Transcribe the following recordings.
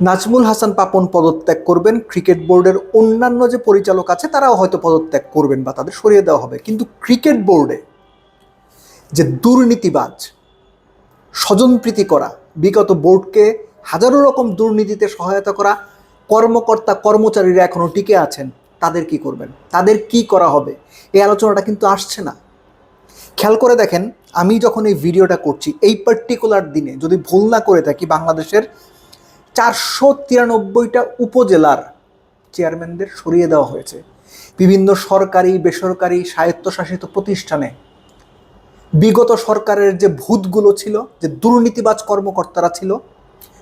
নাজমুল হাসান পাপন পদত্যাগ করবেন, ক্রিকেট বোর্ডের অন্যান্য যে পরিচালক আছে, তারাও হয়তো পদত্যাগ করবেন বা তাদের সরিয়ে দেওয়া হবে। কিন্তু ক্রিকেট বোর্ডে যে দুর্নীতিবাজ, স্বজনপ্রীতি করা, বিগত বোর্ডকে হাজারো রকম দুর্নীতিতে সহায়তা করা কর্মকর্তা, কর্মচারীরা এখনও টিকে আছেন, তাদের কি করবেন? তাদের কি করা হবে? এই আলোচনাটা কিন্তু আসছে না। খেয়াল করে দেখেন, আমি যখন এই ভিডিওটা করছি, এই পার্টিকুলার দিনে যদি ভুল না করে থাকি বাংলাদেশের চারশো তিরানব্বইটা উপজেলার চেয়ারম্যানদের সরিয়ে দেওয়া হয়েছে। বিভিন্ন সরকারি, বেসরকারি স্বায়ত্তশাসিত প্রতিষ্ঠানে। বিগত সরকারের যে ভূতগুলো ছিল, যে দুর্নীতিবাজ কর্মকর্তারা ছিল,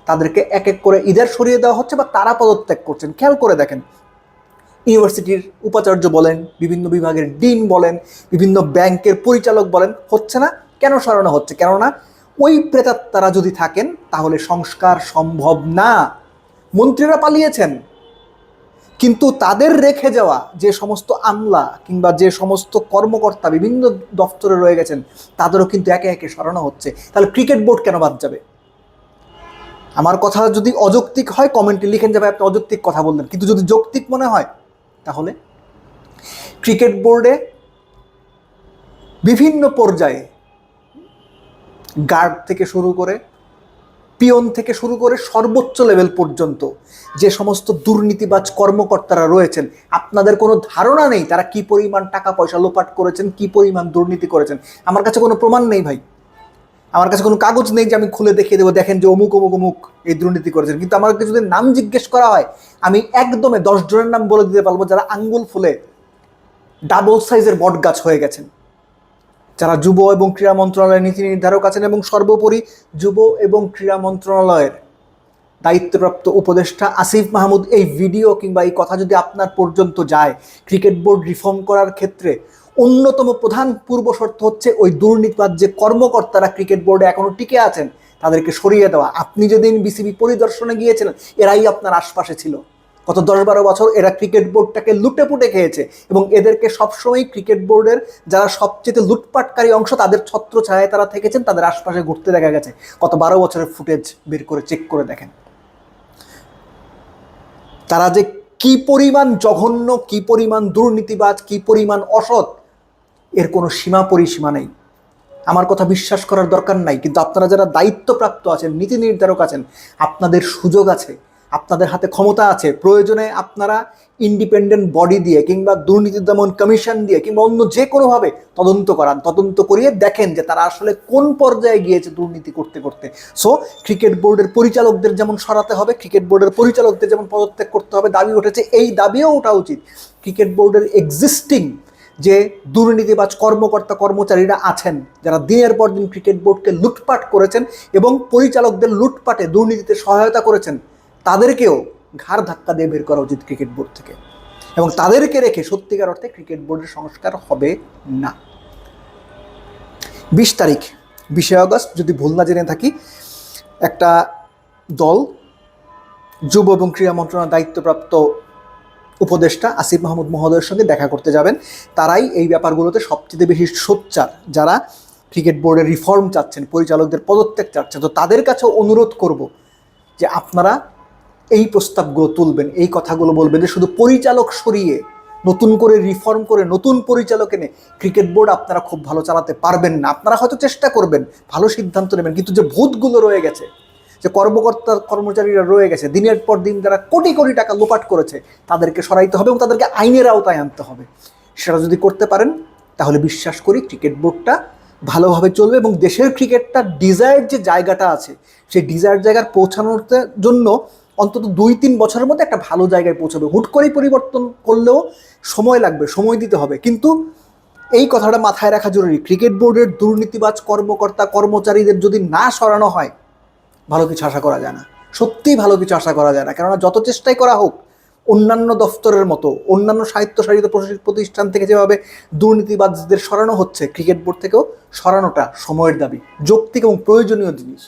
তাদেরকে এক এক করে ইদার সরিয়ে দেওয়া হচ্ছে বা তারা পদত্যাগ করছেন। খেয়াল করে দেখেন। ইউনিভার্সিটির উপাচার্য বলেন, বিভিন্ন বিভাগের ডিন বলেন, বিভিন্ন ব্যাংকের পরিচালক বলেন, হচ্ছে না? কেন সরানো হচ্ছে? কেননা ওই প্রেতাত্মারা যদি থাকেন, তাহলে সংস্কার সম্ভব না। মন্ত্রীরা পালিয়েছেন। কিন্তু তাদের রেখে যাওয়া যে সমস্ত আমলা কিংবা যে সমস্ত কর্মকর্তা বিভিন্ন দপ্তরে রয়ে গেছেন, তাদেরও কিন্তু একে একে সরানো হচ্ছে। তাহলে ক্রিকেট বোর্ড কেন বাদ যাবে? আমার কথা যদি অযৌক্তিক হয়, কমেন্টে লিখেন যাবে আপনি অযৌক্তিক কথা বললেন। কিন্তু যদি যৌক্তিক মনে হয়, তাহলে ক্রিকেট বোর্ডে বিভিন্ন পর্যায়ে গার্ড থেকে শুরু করে, পিয়ন থেকে শুরু করে সর্বোচ্চ লেভেল পর্যন্ত যে সমস্ত দুর্নীতিবাজ কর্মকর্তারা রয়েছেন, আপনাদের কোনো ধারণা নেই তারা কি পরিমাণ টাকা পয়সা লোপাট করেছেন, কি পরিমাণ দুর্নীতি করেছেন? আমার কাছে কোনো প্রমাণ নেই ভাই। আমার কাছে কোনো কাগজ নেই যে আমি খুলে দেখিয়ে দেবো, দেখেন যে অমুক অমুক অমুক এই দুর্নীতি করেছেন। কিন্তু আমাকে যদি নাম জিজ্ঞেস করা হয়, আমি একদমে দশ জনের নাম বলে দিতে পারব যারা আঙ্গুল ফুলে ডাবল সাইজের বট গাছ হয়ে গেছেন। যারা যুব এবং ক্রীড়া মন্ত্রণালয়ের নীতি নির্ধারক আছেন এবং সর্বোপরি যুব এবং ক্রীড়া মন্ত্রণালয়ের দায়িত্বপ্রাপ্ত উপদেষ্টা আসিফ মাহমুদ, এই ভিডিও কিংবা এই কথা যদি আপনার পর্যন্ত যায়, ক্রিকেট বোর্ড রিফর্ম করার ক্ষেত্রে অন্যতম প্রধান পূর্ব শর্ত হচ্ছে ওই দুর্নীতিবাদ যে কর্মকর্তারা ক্রিকেট বোর্ডে এখনও টিকে আছেন, তাদেরকে সরিয়ে দেওয়া। আপনি যেদিন বিসিবি পরিদর্শনে গিয়েছিলেন, এরাই আপনার আশপাশে ছিল। গত দশ বারো বছর এরা ক্রিকেট বোর্ডটাকে লুটে পুটে খেয়েছে এবং এদেরকে সবসময় ক্রিকেট বোর্ডের যারা সবচেয়ে লুটপাটকারী অংশ, তাদের ছত্র ছায়ায় তারা থেকেছেন, তাদের আশপাশে ঘুরতে দেখা গেছে। গত বারো বছরের ফুটেজ বের করে চেক করে দেখেন। তারা যে কি পরিমাণ জঘন্য, কি পরিমাণ দুর্নীতিবাজ, কি পরিমাণ অসৎ, এর কোনো সীমা পরিসীমা নেই। আমার কথা বিশ্বাস করার দরকার নাই, কিন্তু আপনারা যারা দায়িত্বপ্রাপ্ত আছেন, নীতি নির্ধারক আছেন, আপনাদের সুযোগ আছে আপনাদের হাতে ক্ষমতা আছে, প্রয়োজনে আপনারা ইন্ডিপেন্ডেন্ট বডি দিয়ে কিংবা দুর্নীতি দমন কমিশন দিয়ে কিংবা অন্য যে কোনোভাবে তদন্ত করান, তদন্ত করিয়ে দেখেন যে তারা আসলে কোন পর্যায়ে গিয়েছে দুর্নীতি করতে করতে। সো ক্রিকেট বোর্ডের পরিচালকদের যেমন সরাতে হবে ক্রিকেট বোর্ডের পরিচালকদের যেমন পদত্যাগ করতে হবে, দাবি উঠেছে, এই দাবিও ওঠা উচিত। ক্রিকেট বোর্ডের এক্সিস্টিং যে দুর্নীতিবাজ কর্মকর্তা, কর্মচারীরা আছেন, যারা দিনের পর দিন ক্রিকেট বোর্ডকে লুটপাট করেছেন এবং পরিচালকদের লুটপাটে দুর্নীতিতে সহায়তা করেছেন তাদেরকেও ঘাড় ধাক্কা দিয়ে বের করা উচিত ক্রিকেট বোর্ড থেকে। এবং তাদেরকে রেখে সত্যিকার অর্থে ক্রিকেট বোর্ডের সংস্কার হবে না। বিশ তারিখ, বিশে আগস্ট, যদি ভুল না জেনে থাকি, একটা দল, যুব এবং ক্রীড়া মন্ত্রণালয়ের দায়িত্বপ্রাপ্ত উপদেষ্টা আসিফ মাহমুদ মহোদয়ের সঙ্গে দেখা করতে যাবেন। তারাই এই ব্যাপারগুলোতে সবচেয়ে বেশি সোচ্চার। যারা ক্রিকেট বোর্ডের রিফর্ম চাচ্ছেন, পরিচালকদের পদত্যাগ চাচ্ছেন, তো তাদের কাছে অনুরোধ করব যে আপনারা এই প্রস্তাবগুলো তুলবেন, এই কথাগুলো বলবেন যে শুধু পরিচালক সরিয়ে নতুন করে রিফর্ম করে নতুন পরিচালক এনে ক্রিকেট বোর্ড আপনারা খুব ভালো চালাতে পারবেন না। আপনারা হয়তো চেষ্টা করবেন, ভালো সিদ্ধান্ত নেবেন, কিন্তু যে ভূতগুলো রয়ে গেছে, যে কর্মকর্তা, কর্মচারীরা রয়ে গেছে, দিনের পর দিন যারা কোটি কোটি টাকা লোপাট করেছে, তাদেরকে সরাইতে হবে এবং তাদেরকে আইনের আওতায় আনতে হবে। সেটা যদি করতে পারেন, তাহলে বিশ্বাস করি ক্রিকেট বোর্ডটা ভালোভাবে চলবে এবং দেশের ক্রিকেটটা ডিজায়ার যে জায়গাটা আছে, সেই ডিজায়ার জায়গার পৌঁছানোর জন্য অন্তত দুই, তিন বছরের মধ্যে একটা ভালো জায়গায় পৌঁছাবে। হুট করেই পরিবর্তন করলেও সময় লাগবে, সময় দিতে হবে। কিন্তু এই কথাটা মাথায় রাখা জরুরি। ক্রিকেট বোর্ডের দুর্নীতিবাজ কর্মকর্তা, কর্মচারীদের যদি না সরানো হয়, ভালো কিছু আশা করা যায় না। সত্যিই ভালো কিছু আশা করা যায় না। কেননা যত চেষ্টাই করা হোক, অন্যান্য দফতরের মতো, অন্যান্য সাহিত্যসারিত প্রতিষ্ঠান থেকে যেভাবে দুর্নীতিবাজদের সরানো হচ্ছে, ক্রিকেট বোর্ড থেকেও সরানোটা সময়ের দাবি। যৌক্তিক এবং প্রয়োজনীয় জিনিস।